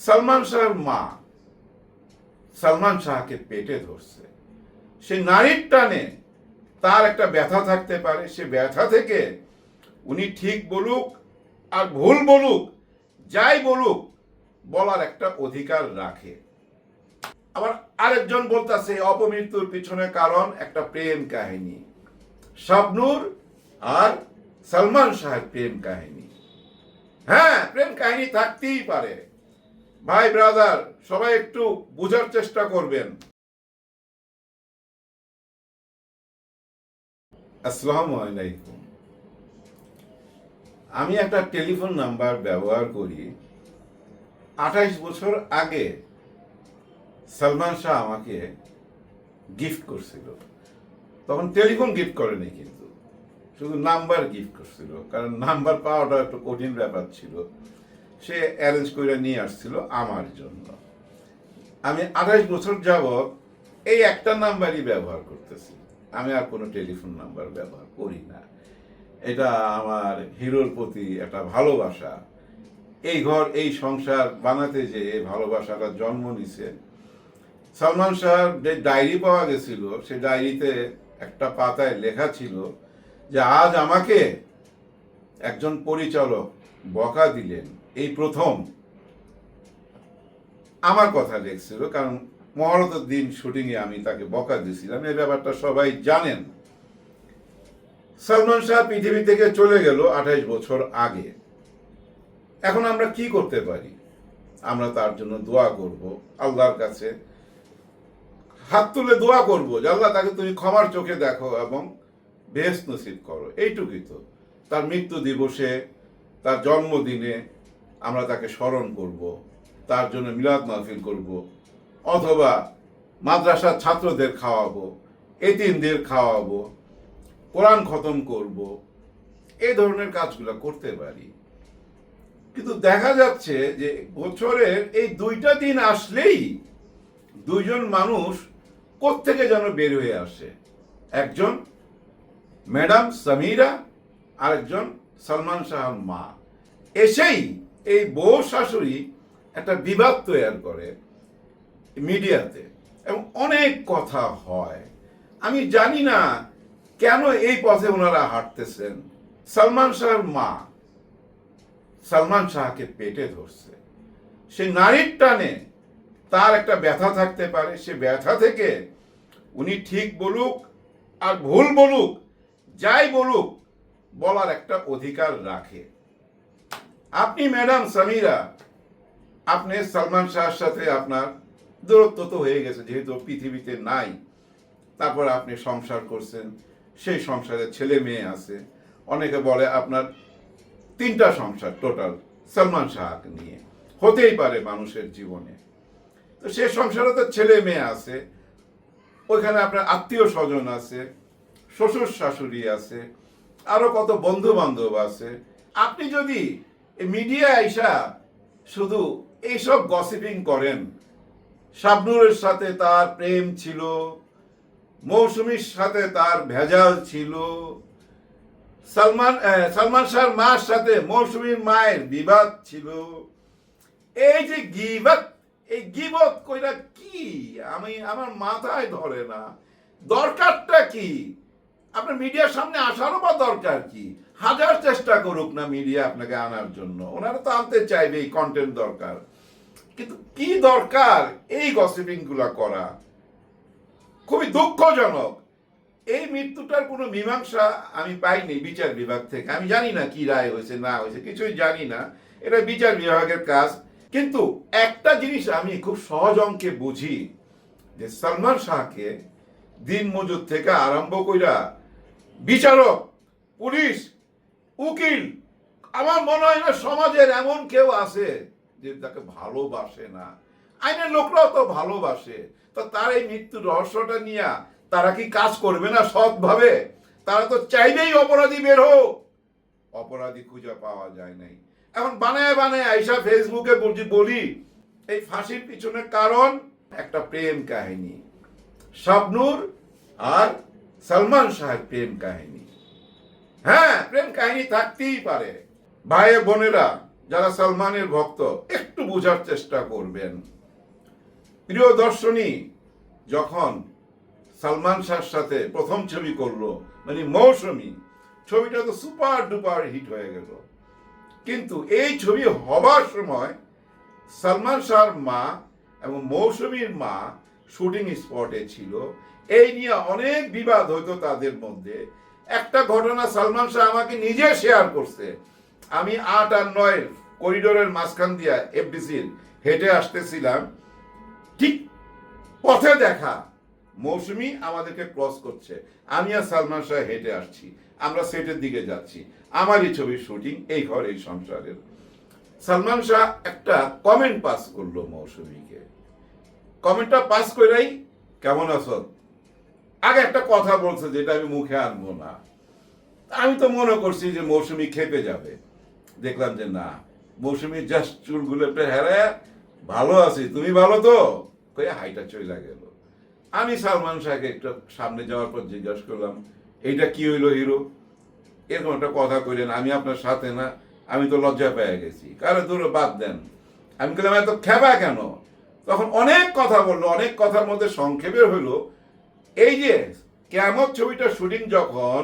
সালমান শাহর মা সালমান শাহকে পেটে ধরছে। সে নারীর টানে তার একটা ব্যথা থাকতে পারে, সে ব্যথা থেকে উনি ঠিক বলুক আর ভুল বলুক, যাই বলুক, বলার একটা অধিকার রাখে। আবার আরেকজন বলতেছে, অপমৃত্যুর পিছনে কারণ একটা প্রেম কাহিনী। শাবনূর আর সালমান শাহের প্রেম কাহিনী। হ্যাঁ প্রেম কাহিনী থাকতেই পারে। ভাই ব্রাদার সবাই একটু বোঝার চেষ্টা করবেন। আসসালামু আলাইকুম। আমি একটা টেলিফোন নাম্বার ব্যবহার করি। আঠাইশ বছর আগে সালমান শাহ আমাকে গিফট করছিল। তখন টেলিফোন গিফট করেনি কিন্তু। শুধু নাম্বার গিফট করছিল। কারণ নাম্বার পাওয়াটা একটু কঠিন ব্যাপার ছিল। সে অ্যারেঞ্জ করে নিয়ে আসছিল আমার জন্য। আমি আঠাইশ বছর যাবৎ এই একটা নাম্বারই ব্যবহার করতেছি। আমি আর কোনো টেলিফোন নাম্বার ব্যবহার করি না। এটা আমার হিরোর প্রতি একটা ভালোবাসা। এই ঘর, এই সংসার বানাতে যে ভালোবাসাটা জন্ম নিছে। সালমান শাহর যে ডায়েরি পাওয়া গেছিল, সে ডায়েরিতে একটা পাতায় লেখা ছিল যে, আজ আমাকে একজন পরিচালক বকা দিলেন। এই প্রথম। আমার কথা লেখছিল কারণ মহরতের দিন শুটিংয়ে আমি তাকে বকা দিয়েছিলাম, এই ব্যাপারটা সবাই জানেন। সালমান শাহ পৃথিবী থেকে চলে গেল আঠাইশ বছর আগে। এখন আমরা কি করতে পারি? আমরা তার জন্য দোয়া করব, আল্লাহর কাছে হাত তুলে দোয়া করব যে, আল্লাহ, তাকে তুমি ক্ষমার চোখে দেখো এবং বেশ নসিব করো। এইটুকুই তো। তার মৃত্যু দিবসে, তার জন্মদিনে আমরা তাকে স্মরণ করব, তার জন্য মিলাদ মাহফিল করব, অথবা মাদ্রাসার ছাত্রদের খাওয়াবো, এতিমদের খাওয়াবো, কোরআন খতম করব, এই ধরনের কাজগুলো করতে পারি। কিন্তু দেখা যাচ্ছে যে বছরের এই দুইটা দিন আসলেই দুইজন মানুষ কোত্থেকে যেন বের হয়ে আসে? একজন ম্যাডাম সামিরা, আরেকজন সালমান শাহর মা। এসেই এই বউ শাশুড়ি একটা বিবাদ তৈরি করে মিডিয়াতে এবং অনেক কথা হয়। আমি জানি না কেন এই পথে ওনারা হাঁটতেছেন। সালমান শাহর মা সালমান শাহকে পেটে ধরছে। সে নারীর টানে তার একটা ব্যথা থাকতে পারে। সে ব্যথা থেকে উনি ঠিক বলুক আর ভুল বলুক, যাই বলুক, বলার একটা অধিকার রাখে। আপনি ম্যাডাম সামিরা, আপনি সালমান শাহর সাথে আপনার দূরত্ব তো হয়ে গেছে, যেহেতু পৃথিবীতে নাই। তারপর আপনি সংসার করছেন, সেই সংসারে ছেলে মেয়ে আছে। অনেকে বলে আপনার তিনটা সংসার টোটাল সালমান শাহকে নিয়ে। হতেই পারে মানুষের জীবনে। তো সে সংসারে তো ছেলে মেয়ে আছে, ওইখানে আপনার আত্মীয় স্বজন আছে, শ্বশুর শাশুড়ি আছে, আরও কত বন্ধু বান্ধব আছে। আপনি যদি মিডিয়া আইসা শুধু এইসব গসিপিং করেন। শাবনুরের সাথে তার প্রেম ছিল, মৌসুমীর সাথে তার ভেজাল ছিল, সালমান সালমান শাহর মার সাথে মৌসুমীর মায়ের বিবাদ ছিল। এই যে গিবাত, এই গিবত কইরা কি? আমি, আমার মাথায় ধরে না। দরকারটা কি? আপনার মিডিয়ার সামনে আসারও বা দরকার কি? হাজার চেষ্টা করুক না মিডিয়া আপনাকে আনার জন্য। ওনারা তো আনতে চাইবে, এই কন্টেন্ট দরকার। কিন্তু কি দরকার এই গসিপিংগুলা করা? খুবই দুঃখজনক। এই মৃত্যুটার কোনো মীমাংসা আমি পাইনি বিচার বিভাগ থেকে। আমি জানি না কি রায় হয়েছে, না হয়েছে, কিছুই জানি না। এটা বিচার বিভাগের কাজ। কিন্তু একটা জিনিস আমি খুব সহজ অঙ্কে বুঝি, যে সালমান শাহকে দিন মজুর থেকে আরম্ভ কইরা বিচারক, পুলিশ উকিল, আমার মনে হয় না সমাজের এমন কেউ আছে যে তাকে ভালোবাসে না। আইনের লোকরাও তো ভালোবাসে। তো তার এই মৃত্যুর রহস্যটা নিয়ে তারা কি কাজ করবে না সৎভাবে? তারা তো চাইলেই অপরাধী বের হোক। অপরাধী খুঁজে পাওয়া যায় নাই। এখন বানায় বানায় আইসা ফেসবুকে বলছি, বলি, এই ফাঁসির পিছনে কারণ একটা প্রেম কাহিনী। শাবনূর আর সালমান শাহের প্রেম কাহিনী। হ্যাঁ প্রেম কাহিনী থাকতেই পারে। ভাই বোনেরা, যারা সালমানের ভক্ত, একটু বোঝার চেষ্টা করবেন। প্রিয় দর্শনী, যখন সালমান শাহর সাথে প্রথম ছবি করল মানে মৌসুমি, ছবিটা তো সুপার ডুপার হিট হয়ে গেল। কিন্তু এই ছবি হবার সময় সালমান শাহর মা এবং মৌসুমীর মা শুটিং স্পটে ছিল। এই নিয়ে অনেক বিবাদ হইতো তাদের মধ্যে। একটা ঘটনা সালমান শাহ আমাকে নিজে শেয়ার করছে। আমি আট আর নয় করিডোরের মাঝখান দিয়া এফডিসির হেঁটে আসতেছিলাম। ঠিক পথে দেখা মৌসুমি আমাদেরকে ক্রস করছে। আমি আর সালমান শাহ হেঁটে আসছি। আমরা সেটের দিকে যাচ্ছি। আমারই ছবির শুটিং এই ঘর, এই সংসারের। সালমান শাহ একটা কমেন্ট পাস করল মৌসুমীকে। কমেন্টটা পাস করেই কেমন আছো? আগে একটা কথা বলছে যেটা আমি মুখে আনব না। আমি তো মনে করছি যে মৌসুমি খেপে যাবে। দেখলাম যে না, মৌসুমি জাস্ট চুলগুলো একটু হেরে, ভালো আছি। তুমি ভালো তো? কয়ে হাইটা চলে গেল। আমি সালমান শাহকে একটু সামনে যাওয়ার পর জিজ্ঞাসা করলাম, এইটা কি হইল হিরো? এরকম একটা কথা কইলেন, আমি আপনার সাথে না, আমি তো লজ্জা পেয়ে গেছি। কারও দূরে বাদ দেন? আমি বললাম, এত খেবা কেন? তখন অনেক কথা বলল, অনেক কথার মধ্যে সংক্ষেপে হইল এই যে কেমন ছবিটা শুটিং যখন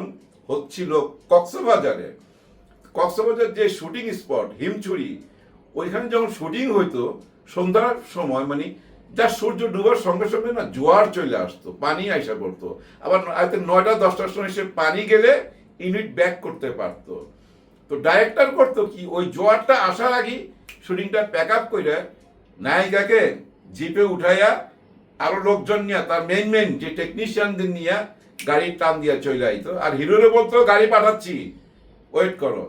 হচ্ছিল কক্সবাজারে, কক্সবাজার যে শুটিং স্পট, হিমছড়ি, ওইখানে যখন শুটিং হইতো, সন্ধ্যার সময় মানে যা সূর্য ডুবার সঙ্গে সঙ্গে না জোয়ার চলে আসতো, পানি আইসা পড়তো। আবার নয়টা, দশটার সময় সে পানি গেলে ইউনিট ব্যাক করতে পারতো। তো ডাইরেক্টর করতো কি, ওই জোয়ারটা আসার আগেই শুটিংটা প্যাক আপ করে নায়িকাকে জিপে উঠাইয়া আরও লোকজন নিয়ে, তার মেন মেন যে টেকনিশিয়ানদের নিয়ে গাড়ি টান দিয়ে চলে আইতো। আর হিরোরে বলতো, গাড়ি পাঠাচ্ছি ওয়েট করো।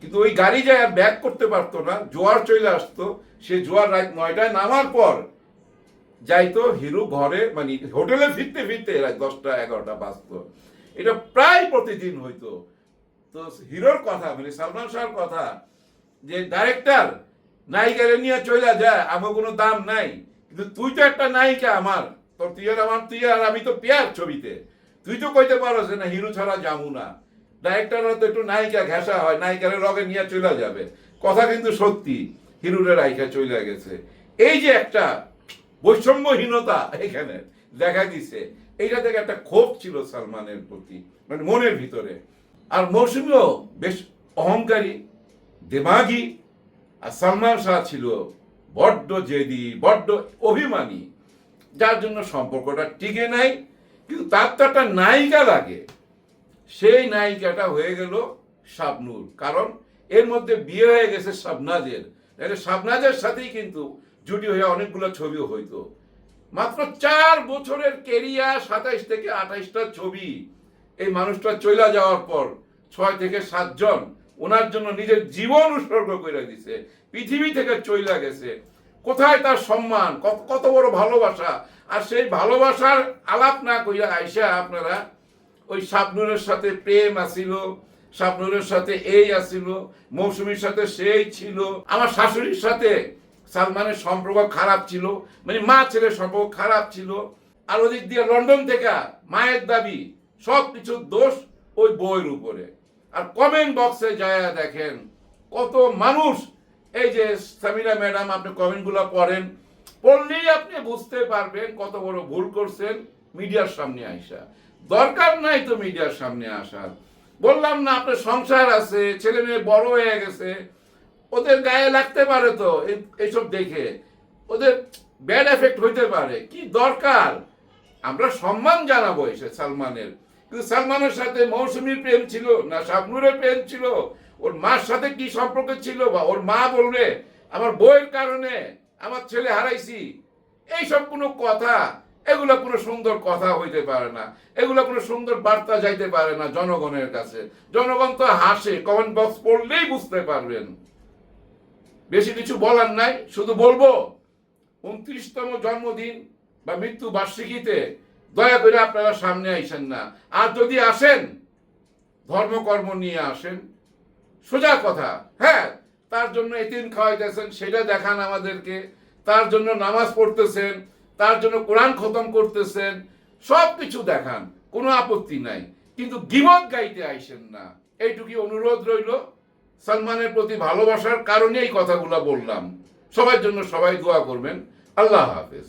কিন্তু ওই গাড়ি যায় আর ব্যাক করতে পারতো না, জোয়ার চলে আসতো। সে জোয়ার রাত নয়টায় নামার পর যাইতো, হিরো ঘরে মানে হোটেলে ফিরতে ফিরতে রাত দশটা, এগারোটা বাজতো। এটা প্রায় প্রতিদিন হইতো। তো হিরোর কথা মানে সালমান শাহর কথা, যে ডাইরেক্টর নায়িকারে নিয়ে চলে যায় আমার কোনো দাম নাই। কিন্তু তুই তো একটা নায়িকা আমার। তোর তুই আর আমার তুই আর আমি তো পেয়ার ছবিতে। তুই তো কইতে পারো যে না, হিরো ছাড়া যাব না। ডাইরেক্টররা তো একটু নায়িকা ঘেঁষা হয়, নায়িকারে রগে নিয়ে চলে যাবে। কথা কিন্তু সত্যি, হিরুরে নায়িকা চলে গেছে। এই যে একটা বৈষম্যহীনতা এখানে দেখা দিছে, এইটা থেকে একটা ক্ষোভ ছিল সালমানের প্রতি মানে মনের ভিতরে। আর মৌসুমিও বেশ অহংকারী, দেমাগী, আর সালমান শাহ ছিল বড্ড জেদি, বড্ড অভিমানী। যার জন্য সম্পর্কটা টিকে নাই, কিন্তু তার তো একটা নায়িকা লাগে। সেই নায়িকাটা হয়ে গেল শাবনুর। কারণ এর মধ্যে বিয়ে হয়ে গেছে শাবনাজের। তাহলে শাবনাজের সাথেই কিন্তু জুটি হয়ে অনেকগুলো ছবিও হইতো। মাত্র চার বছরের কেরিয়ার, সাতাইশ থেকে আঠাইশটা ছবি। এই মানুষটা চলে যাওয়ার পর ছয় থেকে সাতজন ওনার জন্য নিজের জীবন উৎসর্গ করে দিছে। পৃথিবী থেকে চইলা গেছে। কোথায় তার সম্মান? কত বড় ভালোবাসা। আর সেই ভালোবাসার আলাপ না কইরা আইসা আপনারা ওই শাবনুরের সাথে প্রেম আসিল শাবনুরের সাথে এই আসিল মৌসুমীর সাথে সেই ছিল। আমার শাশুড়ির সাথে সালমানের সম্পর্ক খারাপ ছিল মানে মা ছেলের সম্পর্ক খারাপ ছিল। আর ওদিক দিয়ে লন্ডন থেকে মায়ের দাবি সব কিছুর দোষ ওই বইয়ের উপরে। আর কমেন্ট বক্সে যায় দেখেন কত মানুষ। এই যে সামিনা ম্যাডাম, আপনি কমেন্টগুলো পড়েন, পড়লেই আপনি বুঝতে পারবেন কত বড় ভুল করছেন মিডিয়ার সামনে আইসা। দরকার নাই তো মিডিয়ার সামনে আসার। বললাম না, আপনার সংসার আছে, ছেলে মেয়ে বড় হয়ে গেছে, ওদের গায়ে লাগতে পারে তো এইসব দেখে। ওদের ব্যাড এফেক্ট হইতে পারে, কি দরকার? আমরা সম্মান জানাব এসে সালমানের। সালমানের সাথে মৌসুমীর প্রেম ছিল না শাবনুরের প্রেম ছিল? ওর মার সাথে কি সম্পর্ক ছিল বা ওর মা বলবে, আমার বইয়ের কারণে আমার ছেলে হারাইছি এইসব কোনো কথা, এগুলো কোনো সুন্দর কথা হইতে পারে না। এগুলো কোনো সুন্দর বার্তা যাইতে পারে না জনগণের কাছে। জনগণ তো হাসে, কমেন্ট বক্স পড়লেই বুঝতে পারবেন। বেশি কিছু বলার নাই, শুধু বলব, উনত্রিশতম জন্মদিন বা মৃত্যু বার্ষিকীতে দয়া করে আপনারা সামনে আইসেন না। আর যদি আসেন, ধর্মকর্ম নিয়ে আসেন, সোজা কথা হ্যাঁ তার জন্য এতিম খাওয়াইতেছেন, সেটা দেখান আমাদেরকে, তার জন্য নামাজ পড়তেছেন, তার জন্য কোরআন খতম করতেছেন সব কিছু দেখান, কোনো আপত্তি নাই। কিন্তু গিবত গাইতে আইসেন না। এইটুকুই অনুরোধ রইল। সালমানের প্রতি ভালোবাসার কারণে এই কথাগুলো বললাম। সবার জন্য সবাই দোয়া করবেন। আল্লাহ হাফেজ।